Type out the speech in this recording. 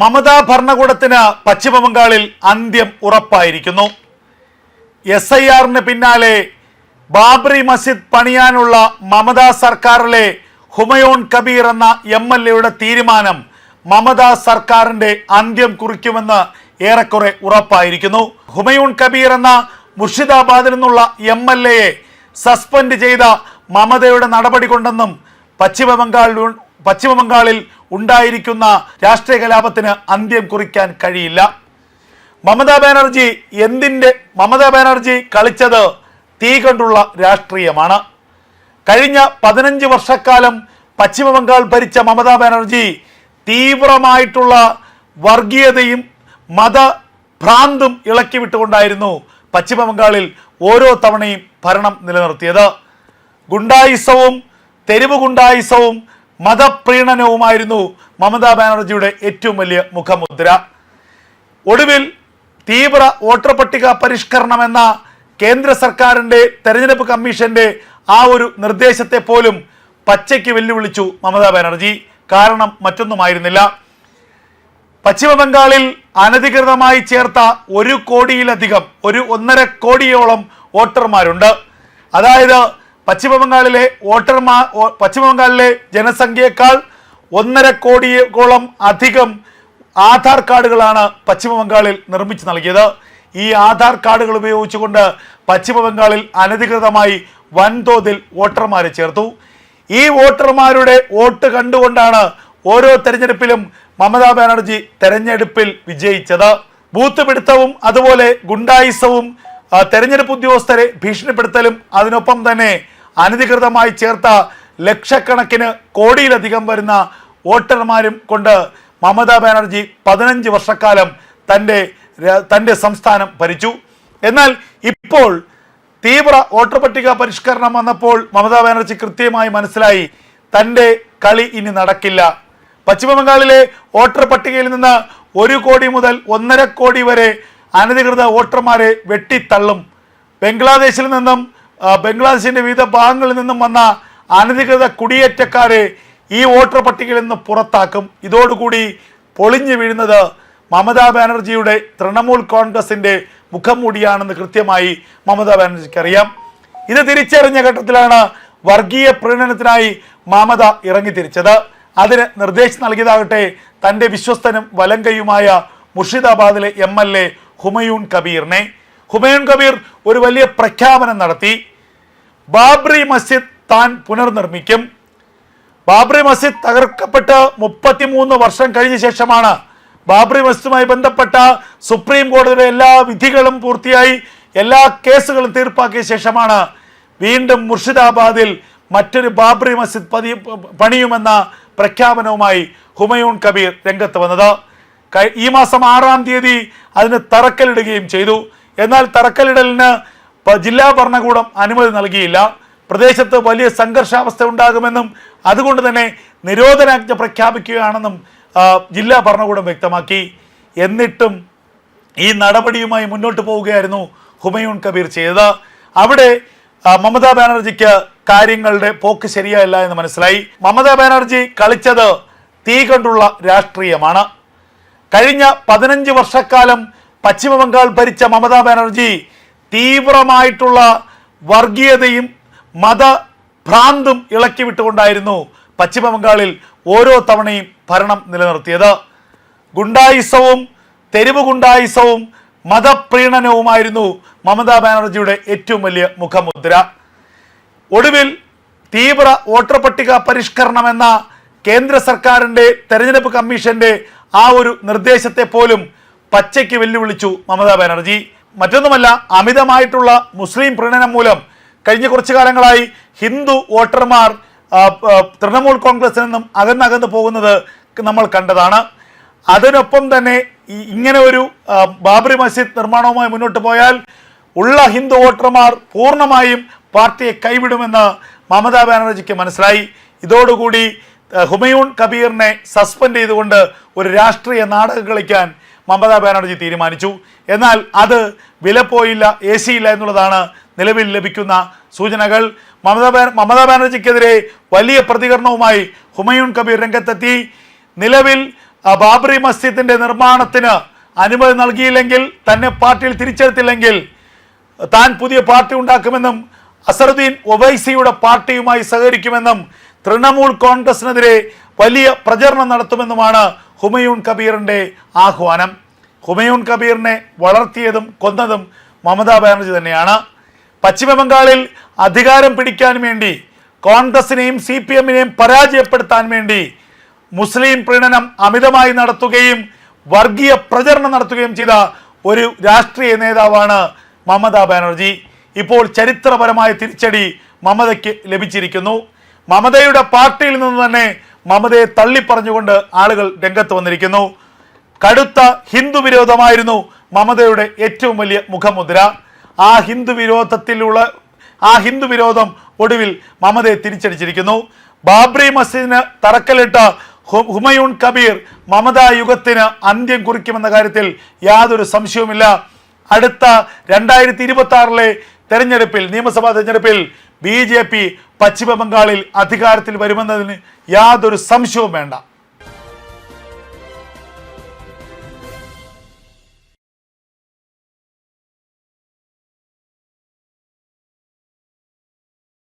മമതാ ഭരണകൂടത്തിന് പശ്ചിമബംഗാളിൽ അന്ത്യം ഉറപ്പായിരിക്കുന്നു. എസ് ഐ ആറിന് പിന്നാലെ ബാബറി മസ്ജിദ് പണിയാനുള്ള മമതാ സർക്കാരിലെ ഹുമയോൺ കബീർ എന്ന എം എൽ എയുടെ തീരുമാനം മമതാ സർക്കാരിന്റെ അന്ത്യം കുറിക്കുമെന്ന് ഏറെക്കുറെ ഉറപ്പായിരിക്കുന്നു. ഹുമയൂൺ കബീർ എന്ന മുർഷിദാബാദിൽ നിന്നുള്ള എം എൽ എയെ സസ്പെൻഡ് ചെയ്ത മമതയുടെ നടപടി കൊണ്ടെന്നും പശ്ചിമബംഗാളിൽ പശ്ചിമബംഗാളിൽ ഉണ്ടായിരിക്കുന്ന രാഷ്ട്രീയ കലാപത്തിന് അന്ത്യം കുറിക്കാൻ കഴിയില്ല. മമതാ ബാനർജി എന്തിന്റെ മമതാ ബാനർജി കളിച്ചത് തീ കണ്ടുള്ള രാഷ്ട്രീയമാണ്. കഴിഞ്ഞ പതിനഞ്ച് വർഷക്കാലം പശ്ചിമ ബംഗാൾ ഭരിച്ച മമതാ ബാനർജി തീവ്രമായിട്ടുള്ള വർഗീയതയും മതഭ്രാന്തും ഇളക്കി വിട്ടുകൊണ്ടായിരുന്നു പശ്ചിമ ബംഗാളിൽ ഓരോ തവണയും ഭരണം നിലനിർത്തിയത്. ഗുണ്ടായിസവും തെരുവ് ഗുണ്ടായിസവും മതപ്രീണനവുമായിരുന്നു മമതാ ബാനർജിയുടെ ഏറ്റവും വലിയ മുഖമുദ്ര. ഒടുവിൽ തീവ്ര വോട്ടർ പട്ടിക പരിഷ്കരണം എന്ന കേന്ദ്ര സർക്കാരിന്റെ തെരഞ്ഞെടുപ്പ് കമ്മീഷന്റെ ആ ഒരു നിർദ്ദേശത്തെ പോലും പച്ചയ്ക്ക് വെല്ലുവിളിച്ചു മമതാ ബാനർജി. കാരണം മറ്റൊന്നുമായിരുന്നില്ല. പശ്ചിമബംഗാളിൽ അനധികൃതമായി ചേർത്ത ഒരു കോടിയിലധികം ഒരു ഒന്നര കോടിയോളം വോട്ടർമാരുണ്ട്. അതായത് പശ്ചിമ ബംഗാളിലെ വോട്ടർമാർ പശ്ചിമബംഗാളിലെ പശ്ചിമ ബംഗാളിലെ ജനസംഖ്യയേക്കാൾ ഒന്നര കോടിയോളം അധികം ആധാർ കാർഡുകളാണ് പശ്ചിമബംഗാളിൽ നിർമ്മിച്ചു നൽകിയത്. ഈ ആധാർ കാർഡുകൾ ഉപയോഗിച്ചുകൊണ്ട് പശ്ചിമബംഗാളിൽ അനധികൃതമായി വൻതോതിൽ വോട്ടർമാരെ ചേർത്തു. ഈ വോട്ടർമാരുടെ വോട്ട് കണ്ടുകൊണ്ടാണ് ഓരോ തെരഞ്ഞെടുപ്പിലും മമതാ ബാനർജി തെരഞ്ഞെടുപ്പിൽ വിജയിച്ചത്. ബൂത്ത് പിടുത്തവും അതുപോലെ ഗുണ്ടായിസവും തെരഞ്ഞെടുപ്പ് ഉദ്യോഗസ്ഥരെ ഭീഷണിപ്പെടുത്തലും അതിനൊപ്പം തന്നെ അനധികൃതമായി ചേർത്ത ലക്ഷക്കണക്കിന് കോടിയിലധികം വരുന്ന വോട്ടർമാരും കൊണ്ട് മമതാ ബാനർജി പതിനഞ്ച് വർഷക്കാലം തന്റെ തന്റെ സംസ്ഥാനം ഭരിച്ചു. എന്നാൽ ഇപ്പോൾ തീവ്ര വോട്ടർ പട്ടിക പരിഷ്കരണം വന്നപ്പോൾ മമതാ ബാനർജി കൃത്യമായി മനസ്സിലായി തന്റെ കളി ഇനി നടക്കില്ല. പശ്ചിമബംഗാളിലെ വോട്ടർ പട്ടികയിൽ നിന്ന് ഒരു കോടി മുതൽ ഒന്നര കോടി വരെ അനധികൃത വോട്ടർമാരെ വെട്ടിത്തള്ളും. ബംഗ്ലാദേശിൽ നിന്നും ബംഗ്ലാദേശിന്റെ വിവിധ ഭാഗങ്ങളിൽ നിന്നും വന്ന അനധികൃത കുടിയേറ്റക്കാരെ ഈ വോട്ടർ പട്ടികയിൽ നിന്ന് പുറത്താക്കും. ഇതോടുകൂടി പൊളിഞ്ഞു വീഴുന്നത് മമതാ ബാനർജിയുടെ തൃണമൂൽ കോൺഗ്രസിന്റെ മുഖംമൂടിയാണെന്ന് കൃത്യമായി മമതാ ബാനർജിക്ക് അറിയാം. ഇത് തിരിച്ചറിഞ്ഞ ഘട്ടത്തിലാണ് വർഗീയ പ്രീണനത്തിനായി മമത ഇറങ്ങി തിരിച്ചത് അതിന് നിർദ്ദേശം നൽകിയതാകട്ടെ തന്റെ വിശ്വസ്തനും വലങ്കയുമായ മുർഷിദാബാദിലെ എം എൽ എ ഹുമയൂൺ കബീറിനെ. ഹുമയൂൺ കബീർ ഒരു വലിയ പ്രഖ്യാപനം നടത്തി. ബാബ്രി മസ്ജിദ് താൻ പുനർനിർമ്മിക്കും. ബാബ്രി മസ്ജിദ് തകർക്കപ്പെട്ട് മുപ്പത്തിമൂന്ന് വർഷം കഴിഞ്ഞ ശേഷമാണ് ബാബ്രി മസ്ജിദുമായി ബന്ധപ്പെട്ട സുപ്രീം കോടതിയുടെ എല്ലാ വിധികളും പൂർത്തിയായി എല്ലാ കേസുകളും തീർപ്പാക്കിയ ശേഷമാണ് വീണ്ടും മുർഷിദാബാദിൽ മറ്റൊരു ബാബ്രി മസ്ജിദ് പതി പണിയുമെന്ന പ്രഖ്യാപനവുമായി ഹുമയൂൺ കബീർ രംഗത്ത് വന്നത്. ഈ മാസം ആറാം തീയതി അതിന് തറക്കല്ലിടുകയും ചെയ്തു. എന്നാൽ തറക്കല്ലിടലിന് ജില്ലാ ഭരണകൂടം അനുമതി നൽകിയില്ല. പ്രദേശത്ത് വലിയ സംഘർഷാവസ്ഥ ഉണ്ടാകുമെന്നും അതുകൊണ്ട് തന്നെ നിരോധനാജ്ഞ പ്രഖ്യാപിക്കുകയാണെന്നും ജില്ലാ ഭരണകൂടം വ്യക്തമാക്കി. എന്നിട്ടും ഈ നടപടിയുമായി മുന്നോട്ട് പോവുകയായിരുന്നു ഹുമയൂൺ കബീർ ചെയ്തത്. അവിടെ മമതാ ബാനർജിക്ക് കാര്യങ്ങളുടെ പോക്ക് ശരിയല്ല എന്ന് മനസ്സിലായി. മമതാ ബാനർജി കളിച്ചത് തീ കണ്ടുള്ള രാഷ്ട്രീയമാണ്. കഴിഞ്ഞ പതിനഞ്ച് വർഷക്കാലം പശ്ചിമബംഗാൾ ഭരിച്ച മമതാ ബാനർജി തീവ്രമായിട്ടുള്ള വർഗീയതയും മതഭ്രാന്തും ഇളക്കി വിട്ടുകൊണ്ടായിരുന്നു പശ്ചിമ ബംഗാളിൽ ഓരോ തവണയും ഭരണം നിലനിർത്തിയത്. ഗുണ്ടായിസവും തെരുവ് ഗുണ്ടായിസവും മതപ്രീണനവുമായിരുന്നു മമതാ ബാനർജിയുടെ ഏറ്റവും വലിയ മുഖമുദ്ര. ഒടുവിൽ തീവ്ര വോട്ടർ പട്ടിക പരിഷ്കരണം എന്ന കേന്ദ്ര സർക്കാരിന്റെ തെരഞ്ഞെടുപ്പ് കമ്മീഷന്റെ ആ ഒരു നിർദ്ദേശത്തെ പോലും പച്ചയ്ക്ക് വെല്ലുവിളിച്ചു മമതാ ബാനർജി. മറ്റൊന്നുമല്ല അമിതമായിട്ടുള്ള മുസ്ലിം പ്രീണനം മൂലം കഴിഞ്ഞ കുറച്ചു കാലങ്ങളായി ഹിന്ദു വോട്ടർമാർ തൃണമൂൽ കോൺഗ്രസിൽ നിന്നും അകന്നകന്ന് പോകുന്നത് നമ്മൾ കണ്ടതാണ്. അതിനൊപ്പം തന്നെ ഇങ്ങനെ ഒരു ബാബറി മസ്ജിദ് നിർമ്മാണവുമായി മുന്നോട്ട് പോയാൽ ഉള്ള ഹിന്ദു വോട്ടർമാർ പൂർണമായും പാർട്ടിയെ കൈവിടുമെന്ന് മമതാ ബാനർജിക്ക് മനസ്സിലായി. ഇതോടുകൂടി ഹുമയൂൺ കബീറിനെ സസ്പെൻഡ് ചെയ്തുകൊണ്ട് ഒരു രാഷ്ട്രീയ നാടകം കളിക്കാൻ മമതാ ബാനർജി തീരുമാനിച്ചു. എന്നാൽ അത് വിലപ്പോയില്ല എ സിയില്ല എന്നുള്ളതാണ് നിലവിൽ ലഭിക്കുന്ന സൂചനകൾ. മമതാ ബാ- മമതാ ബാനർജിക്കെതിരെ വലിയ പ്രതികരണവുമായി ഹുമയൂൺ കബീർ രംഗത്തെത്തി. നിലവിൽ ബാബറി മസ്ജിദിന്റെ നിർമ്മാണത്തിന് അനുമതി നൽകിയില്ലെങ്കിൽ തന്നെ പാർട്ടിയിൽ തിരിച്ചെടുത്തില്ലെങ്കിൽ താൻ പുതിയ പാർട്ടി ഉണ്ടാക്കുമെന്നും അസറുദ്ദീൻ ഒവൈസിയുടെ പാർട്ടിയുമായി സഹകരിക്കുമെന്നും തൃണമൂൽ കോൺഗ്രസിനെതിരെ വലിയ പ്രചരണം നടത്തുമെന്നുമാണ് ഹുമയൂൺ കബീറിന്റെ ആഹ്വാനം. ഹുമയൂൺ കബീറിനെ വളർത്തിയതും കൊന്നതും മമതാ ബാനർജി തന്നെയാണ്. പശ്ചിമബംഗാളിൽ അധികാരം പിടിക്കാൻ വേണ്ടി കോൺഗ്രസിനെയും സി പി എമ്മിനെയും പരാജയപ്പെടുത്താൻ വേണ്ടി മുസ്ലിം പ്രീണനം അമിതമായി നടത്തുകയും വർഗീയ പ്രചരണം നടത്തുകയും ചെയ്ത ഒരു രാഷ്ട്രീയ നേതാവാണ് മമതാ ബാനർജി. ഇപ്പോൾ ചരിത്രപരമായ തിരിച്ചടി മമതയ്ക്ക് ലഭിച്ചിരിക്കുന്നു. മമതയുടെ പാർട്ടിയിൽ നിന്ന് തന്നെ മമതയെ തള്ളിപ്പറഞ്ഞുകൊണ്ട് ആളുകൾ രംഗത്ത് വന്നിരിക്കുന്നു. കടുത്ത ഹിന്ദു വിരോധമായിരുന്നു മമതയുടെ ഏറ്റവും വലിയ മുഖമുദ്ര. ആ ഹിന്ദു വിരോധത്തിലുള്ള ആ ഹിന്ദു വിരോധം ഒടുവിൽ മമതയെ തിരിച്ചടിച്ചിരിക്കുന്നു. ബാബ്രി മസ്ജിദിന് തറക്കല്ലിട്ട ഹുമയൂൺ കബീർ മമതാ യുഗത്തിന് അന്ത്യം കുറിക്കുമെന്ന കാര്യത്തിൽ യാതൊരു സംശയവുമില്ല. അടുത്ത രണ്ടായിരത്തി ഇരുപത്തി ആറിലെ തെരഞ്ഞെടുപ്പിൽ നിയമസഭാ തെരഞ്ഞെടുപ്പിൽ ബി ജെ പി പശ്ചിമ ബംഗാളിൽ അധികാരത്തിൽ വരുമെന്നതിന് യാതൊരു സംശയവും വേണ്ട.